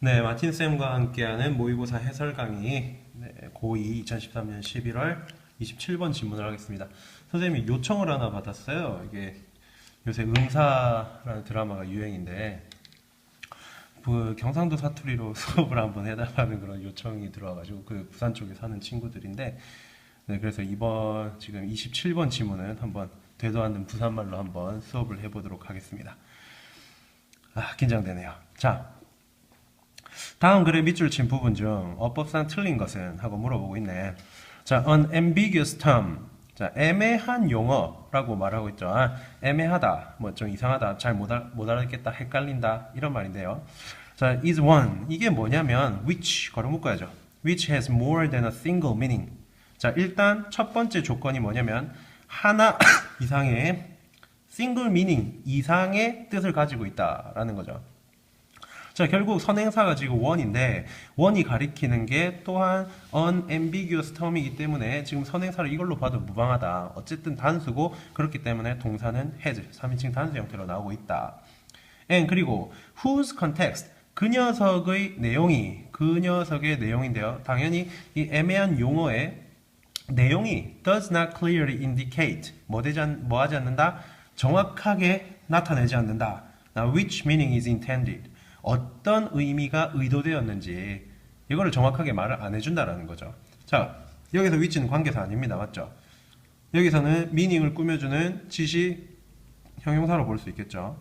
네, 마틴 쌤과 함께하는 모의고사 해설 강의 네, 고2 2013년 11월 27번 질문을 하겠습니다. 선생님이 요청을 하나 받았어요. 이게 요새 응사라는 드라마가 유행인데 그 경상도 사투리로 수업을 한번 해달라는 그런 요청이 들어와가지고 그 부산 쪽에 사는 친구들인데 네, 그래서 이번 지금 27번 질문은 한번 되도 않는 부산말로 한번 수업을 해보도록 하겠습니다. 아, 긴장되네요. 자, 다음 글의 밑줄 친 부분 중 어법상 틀린 것은 하고 물어보고 있네. 자, an ambiguous term. 자, 애매한 용어라고 말하고 있죠. 아, 애매하다, 뭐 좀 이상하다, 잘못 못 알아듣겠다, 헷갈린다 이런 말인데요. 자, is one. 이게 뭐냐면 which 걸어 묶어야죠. which has more than a single meaning. 자, 일단 첫 번째 조건이 뭐냐면 하나 이상의 single meaning 이상의 뜻을 가지고 있다라는 거죠. 자, 결국 선행사가 지금 원인데 원이 가리키는 게 또한 unambiguous term이기 때문에 지금 선행사를 이걸로 봐도 무방하다. 어쨌든 단수고 그렇기 때문에 동사는 has 3인칭 단수 형태로 나오고 있다. and 그리고 whose context 그 녀석의 내용이 그 녀석의 내용인데요. 당연히 이 애매한 용어의 내용이 does not clearly indicate 뭐 되지 않, 뭐 하지 않는다 정확하게 나타내지 않는다. Now, which meaning is intended? 어떤 의미가 의도되었는지 이거를 정확하게 말을 안 해준다라는 거죠. 자, 여기서 which는 관계사 아닙니다. 맞죠? 여기서는 meaning을 꾸며주는 지시 형용사로 볼 수 있겠죠.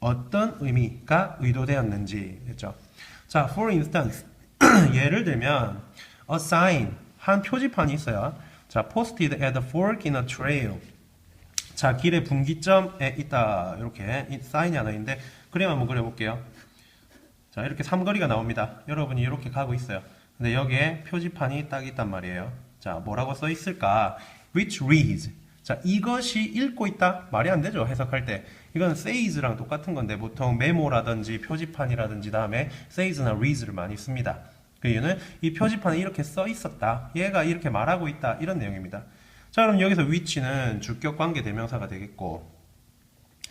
어떤 의미가 의도되었는지 했죠. 자, for instance 예를 들면 a sign 한 표지판이 있어요. 자, posted at a fork in a trail. 자, 길의 분기점에 있다. 이렇게 이 사인이 하나 있는데 그림 한번 그려볼게요. 자, 이렇게 삼거리가 나옵니다. 여러분이 이렇게 가고 있어요. 근데 여기에 표지판이 딱 있단 말이에요. 자, 뭐라고 써 있을까? Which reads. 자, 이것이 읽고 있다? 말이 안 되죠. 해석할 때. 이건 says랑 똑같은 건데 보통 메모라든지 표지판이라든지 다음에 says나 reads를 많이 씁니다. 그 이유는 이 표지판에 이렇게 써 있었다. 얘가 이렇게 말하고 있다. 이런 내용입니다. 자, 그럼 여기서 which는 주격 관계 대명사가 되겠고,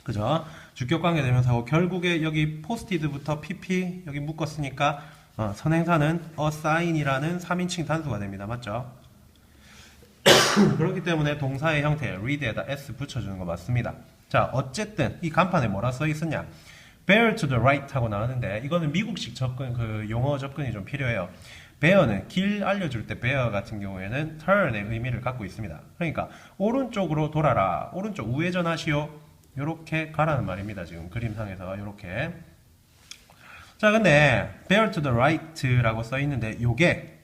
그죠? 주격 관계 대명사고 결국에 여기 posted부터 pp 여기 묶었으니까 어, 선행사는 assign이라는 3인칭 단수가 됩니다. 맞죠? 그렇기 때문에 동사의 형태 read에다 s 붙여주는 거 맞습니다. 자, 어쨌든 이 간판에 뭐라 써 있었냐? bear to the right 하고 나왔는데 이거는 미국식 접근 그 용어 접근이 좀 필요해요. bear는 길 알려줄 때 bear 같은 경우에는 turn의 의미를 갖고 있습니다. 그러니까 오른쪽으로 돌아라, 오른쪽 우회전하시오. 이렇게 가라는 말입니다. 지금 그림상에서 이렇게. 자, 근데 bear to the right라고 써 있는데 요게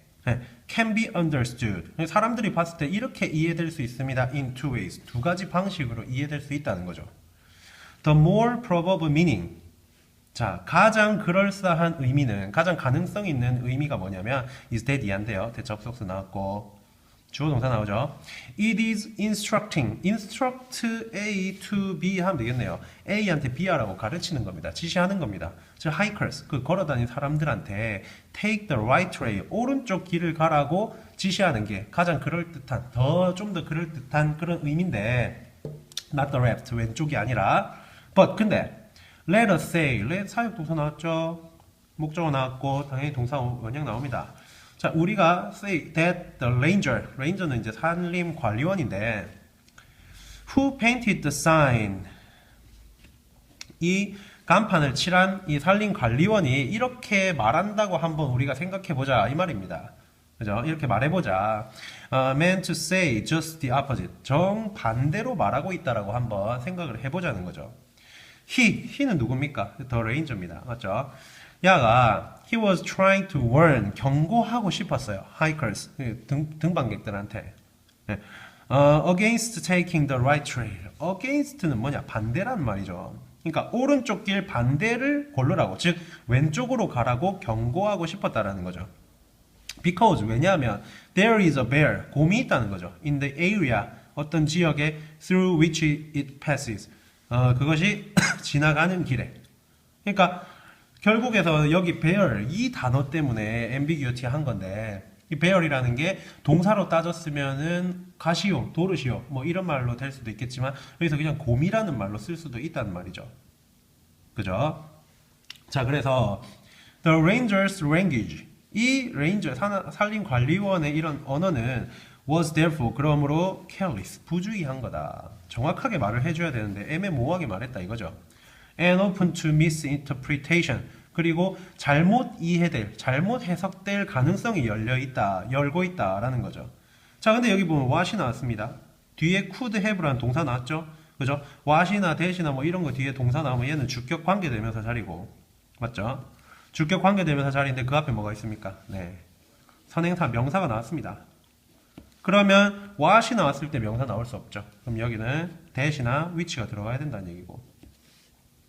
can be understood. 사람들이 봤을 때 이렇게 이해될 수 있습니다. in two ways. 두 가지 방식으로 이해될 수 있다는 거죠. The more probable meaning. 자, 가장 그럴싸한 의미는, 가장 가능성 있는 의미가 뭐냐면, is that 이한데요. 대접속수 나왔고, 주어 동사 나오죠. It is instructing. instruct A to B 하면 되겠네요. A한테 B 하라고 가르치는 겁니다. 지시하는 겁니다. 즉, hikers, 그 걸어다니는 사람들한테 take the right way, 오른쪽 길을 가라고 지시하는 게 가장 그럴듯한, 더 좀 더 그럴듯한 그런 의미인데, not the left, 왼쪽이 아니라, but, 근데, let us say, let 사역 동사 나왔죠? 목적어 나왔고, 당연히 동사 원형 나옵니다. 자, 우리가 say that the ranger, ranger는 이제 산림 관리원인데, who painted the sign? 이 간판을 칠한 이 산림 관리원이 이렇게 말한다고 한번 우리가 생각해 보자 이 말입니다. 그죠? 이렇게 말해보자. Uh, meant to say just the opposite. 정 반대로 말하고 있다라고 한번 생각을 해보자는 거죠. he, he는 누굽니까? 더 레인저입니다. 맞죠? 야가 he was trying to warn 경고하고 싶었어요. hikers 등, 등반객들한테 네. 어, against taking the right trail. against는 뭐냐? 반대란 말이죠. 그러니까 오른쪽 길 반대를 고르라고 즉 왼쪽으로 가라고 경고하고 싶었다라는 거죠. Because 왜냐하면 there is a bear 곰이 있다는 거죠. In the area 어떤 지역에 through which it passes 어, 그것이 지나가는 길에. 그러니까 결국에서 여기 bear 이 단어 때문에 ambiguity 한 건데 이 bear이라는 게 동사로 따졌으면은 가시오, 도르시오 뭐 이런 말로 될 수도 있겠지만 여기서 그냥 곰이라는 말로 쓸 수도 있다는 말이죠. 그죠? 자 그래서 The ranger's language. 이 레인저 산- 산림관리원의 이런 언어는 was therefore 그러므로 careless 부주의한 거다. 정확하게 말을 해줘야 되는데 애매모호하게 말했다 이거죠. and open to misinterpretation. 그리고 잘못 이해될, 잘못 해석될 가능성이 열려 있다, 열고 있다라는 거죠. 자, 근데 여기 보면 what이 나왔습니다. 뒤에 could have라는 동사 나왔죠? 그죠? what이나 that이나 뭐 이런 거 뒤에 동사 나오면 얘는 주격 관계대명사 자리고. 맞죠? 주격 관계대명사 자리인데 그 앞에 뭐가 있습니까? 네. 선행사 명사가 나왔습니다. 그러면 what이 나왔을 때 명사 나올 수 없죠. 그럼 여기는 that이나 which가 들어가야 된다는 얘기고.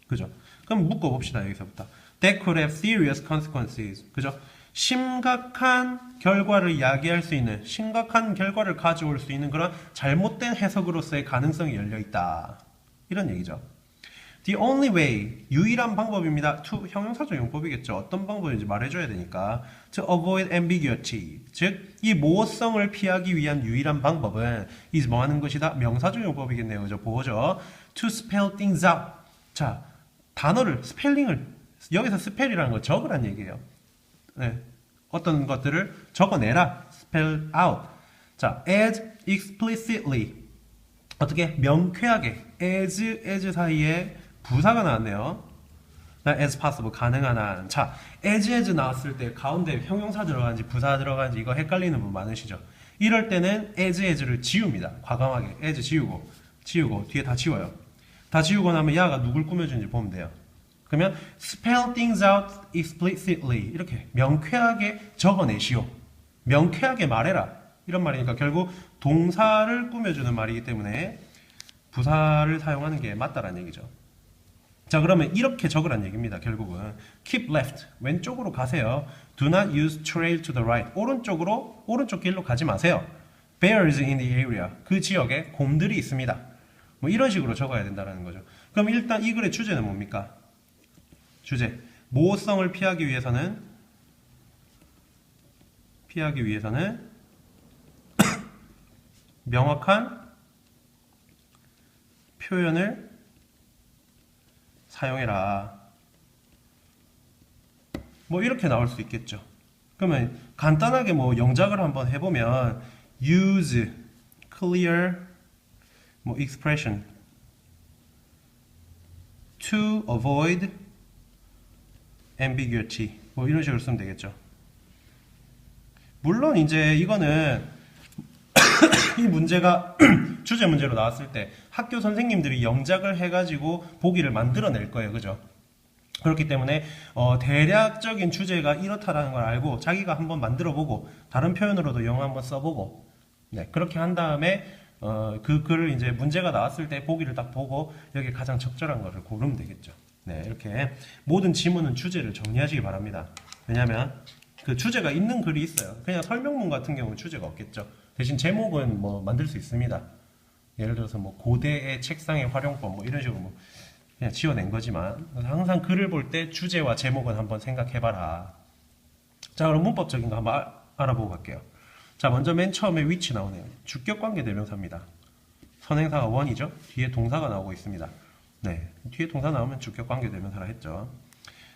그죠? 그럼 묶어 봅시다. 여기서부터. That could have serious consequences. 그죠? 심각한 결과를 이야기할 수 있는, 심각한 결과를 가져올 수 있는 그런 잘못된 해석으로서의 가능성이 열려 있다. 이런 얘기죠. The only way, 유일한 방법입니다. to 형용사적 용법이겠죠. 어떤 방법인지 말해줘야 되니까. To avoid ambiguity. 즉, 이 모호성을 피하기 위한 유일한 방법은 is 뭐 하는 것이다? 명사적 용법이겠네요. 그죠? 보죠. To spell things out. 자, 단어를, 스펠링을, 여기서 스펠이라는 건 적으란 얘기예요. 네. 어떤 것들을 적어내라. spell out. 자, as explicitly. 어떻게 명쾌하게 as as 사이에 부사가 나왔네요. 나 as possible 가능한 한. 자, as as 나왔을 때 가운데 형용사 들어가는지 부사 들어가는지 이거 헷갈리는 분 많으시죠? 이럴 때는 as as를 지웁니다. 과감하게 as 지우고 지우고 뒤에 다 지워요. 다 지우고 나면 야가 누굴 꾸며주는지 보면 돼요. 그러면 spell things out explicitly 이렇게 명쾌하게 적어내시오. 명쾌하게 말해라. 이런 말이니까 결국 동사를 꾸며주는 말이기 때문에 부사를 사용하는 게 맞다라는 얘기죠. 자 그러면 이렇게 적으란 얘기입니다. 결국은 keep left 왼쪽으로 가세요. Do not use trail to the right 오른쪽으로 오른쪽 길로 가지 마세요. Bears in the area 그 지역에 곰들이 있습니다. 뭐 이런 식으로 적어야 된다는 거죠. 그럼 일단 이 글의 주제는 뭡니까? 주제 모호성을 피하기 위해서는 피하기 위해서는 명확한 표현을 사용해라. 뭐 이렇게 나올 수 있겠죠. 그러면 간단하게 뭐 영작을 한번 해보면 use clear 뭐 expression to avoid ambiguity 뭐 이런 식으로 쓰면 되겠죠. 물론 이제 이거는 이 문제가 주제 문제로 나왔을 때 학교 선생님들이 영작을 해가지고 보기를 만들어낼 거예요, 그죠? 그렇기 때문에 어, 대략적인 주제가 이렇다라는 걸 알고 자기가 한번 만들어보고 다른 표현으로도 영어 한번 써보고 네, 그렇게 한 다음에 어, 그 글을 이제 문제가 나왔을 때 보기를 딱 보고 여기 가장 적절한 거를 고르면 되겠죠. 네, 이렇게 모든 지문은 주제를 정리하시기 바랍니다. 왜냐하면 그 주제가 있는 글이 있어요. 그냥 설명문 같은 경우는 주제가 없겠죠. 대신 제목은 뭐 만들 수 있습니다. 예를 들어서 뭐 고대의 책상의 활용법 뭐 이런 식으로 뭐 그냥 지어낸 거지만 항상 글을 볼 때 주제와 제목은 한번 생각해봐라. 자 그럼 문법적인 거 한번 알- 알아보고 갈게요. 자 먼저 맨 처음에 위치 나오네요. 주격 관계 대명사입니다. 선행사가 원이죠. 뒤에 동사가 나오고 있습니다. 네, 뒤에 동사 나오면 주격 관계 대명사라 했죠.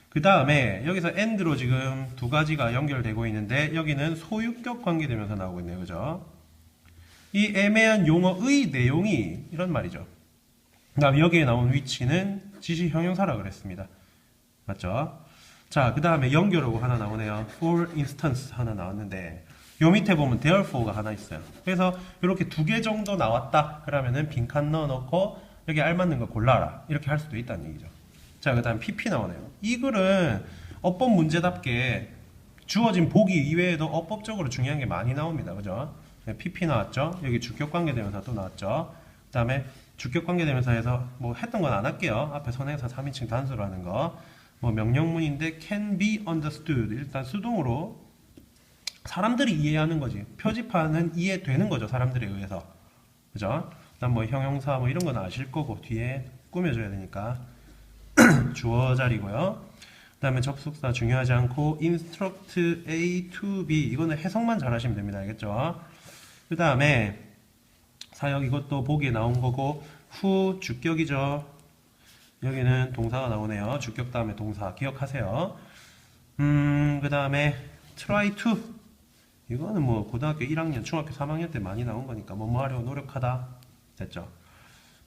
그 다음에 여기서 and로 지금 두 가지가 연결되고 있는데 여기는 소유격 관계대명사 나오고 있네요. 그죠? 이 애매한 용어의 내용이 이런 말이죠. 그 다음에 여기에 나온 위치는 지시 형용사라 그랬습니다. 맞죠? 자, 그 다음에 연결어고 하나 나오네요. for instance 하나 나왔는데 요 밑에 보면 therefore가 하나 있어요. 그래서 이렇게 두 개 정도 나왔다. 그러면은 빈칸 넣어놓고 여기 알맞는 거 골라라. 이렇게 할 수도 있다는 얘기죠. 자, 그 다음 PP 나오네요. 이 글은 어법 문제답게 주어진 보기 이외에도 어법적으로 중요한 게 많이 나옵니다. 그죠? 네, PP 나왔죠? 여기 주격관계대명사 또 나왔죠? 그 다음에 주격관계대명사에서 뭐 했던 건 안 할게요. 앞에 선행사 3인칭 단수로 하는 거. 뭐 명령문인데 can be understood. 일단 수동으로 사람들이 이해하는 거지. 표지판은 이해되는 거죠. 사람들에 의해서. 그죠? 뭐 형용사 뭐 이런 건 아실 거고 뒤에 꾸며줘야 되니까 주어 자리고요. 그다음에 접속사 중요하지 않고 instruct A to B 이거는 해석만 잘하시면 됩니다. 알겠죠? 그다음에 사역 이것도 보기에 나온 거고 후 주격이죠. 여기는 동사가 나오네요. 주격 다음에 동사 기억하세요. 음, 그 다음에 try to. 이거는 뭐 고등학교 1학년, 중학교 3학년 때 많이 나온 거니까 뭐뭐 하려고 노력하다. 됐죠?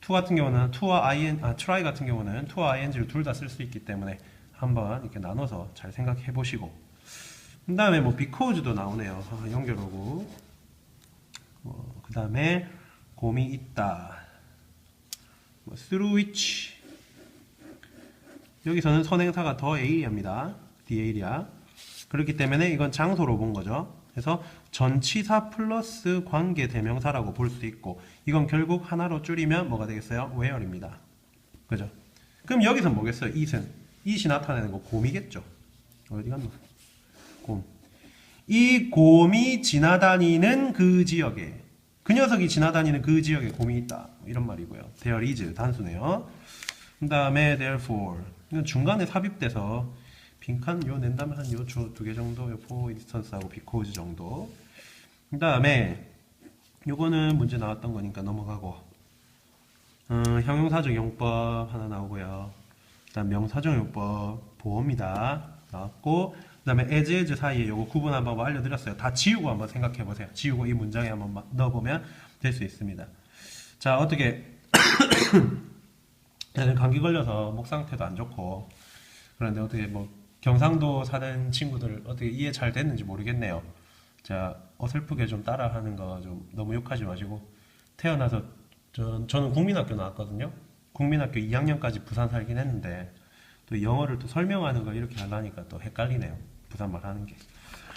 to 같은 경우는 to와 in, 아, try 같은 경우는 to와 ing를 둘 다 쓸 수 있기 때문에 한번 이렇게 나눠서 잘 생각해 보시고. 그 다음에 뭐 because도 나오네요. 아, 연결하고. 뭐, 그 다음에 곰이 있다. 뭐, through which. 여기서는 선행사가 더 the area. 그렇기 때문에 이건 장소로 본 거죠. 그래서 전치사 플러스 관계 대명사라고 볼 수 있고 이건 결국 하나로 줄이면 뭐가 되겠어요? where입니다. 그죠? 그럼 여기서 뭐겠어요? it은 it이 나타내는 거 곰이겠죠. 어디 갔노? 곰. 이 곰이 지나다니는 그 지역에 그 녀석이 지나다니는 그 지역에 곰이 있다. 뭐 이런 말이고요. there is 단수네요. 그 다음에 therefore 이건 중간에 삽입돼서 빈칸 요 낸다면 한 요 두 개 정도 요 for instance하고 because 정도. 그 다음에 요거는 문제 나왔던 거니까 넘어가고. 어, 형용사적 용법 하나 나오고요. 그 다음 명사적 용법 보호입니다. 나왔고 그 다음에 as as 사이에 요거 구분한 방법 알려드렸어요. 다 지우고 한번 생각해 보세요. 지우고 이 문장에 한번 마- 넣어보면 될 수 있습니다. 자 어떻게 감기 걸려서 목 상태도 안 좋고 그런데 어떻게 뭐 경상도 사는 친구들 어떻게 이해 잘 됐는지 모르겠네요. 자 어설프게 좀 따라하는 거 좀 너무 욕하지 마시고 태어나서 전, 저는 국민학교 나왔거든요. 국민학교 2학년까지 부산 살긴 했는데 또 영어를 또 설명하는 거 이렇게 하려니까 또 헷갈리네요. 부산 말 하는 게.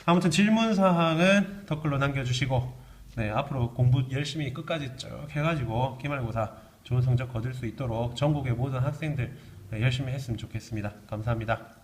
아무튼 질문 사항은 댓글로 남겨주시고 네 앞으로 공부 열심히 끝까지 쭉 해가지고 기말고사 좋은 성적 거둘 수 있도록 전국의 모든 학생들 네, 열심히 했으면 좋겠습니다. 감사합니다.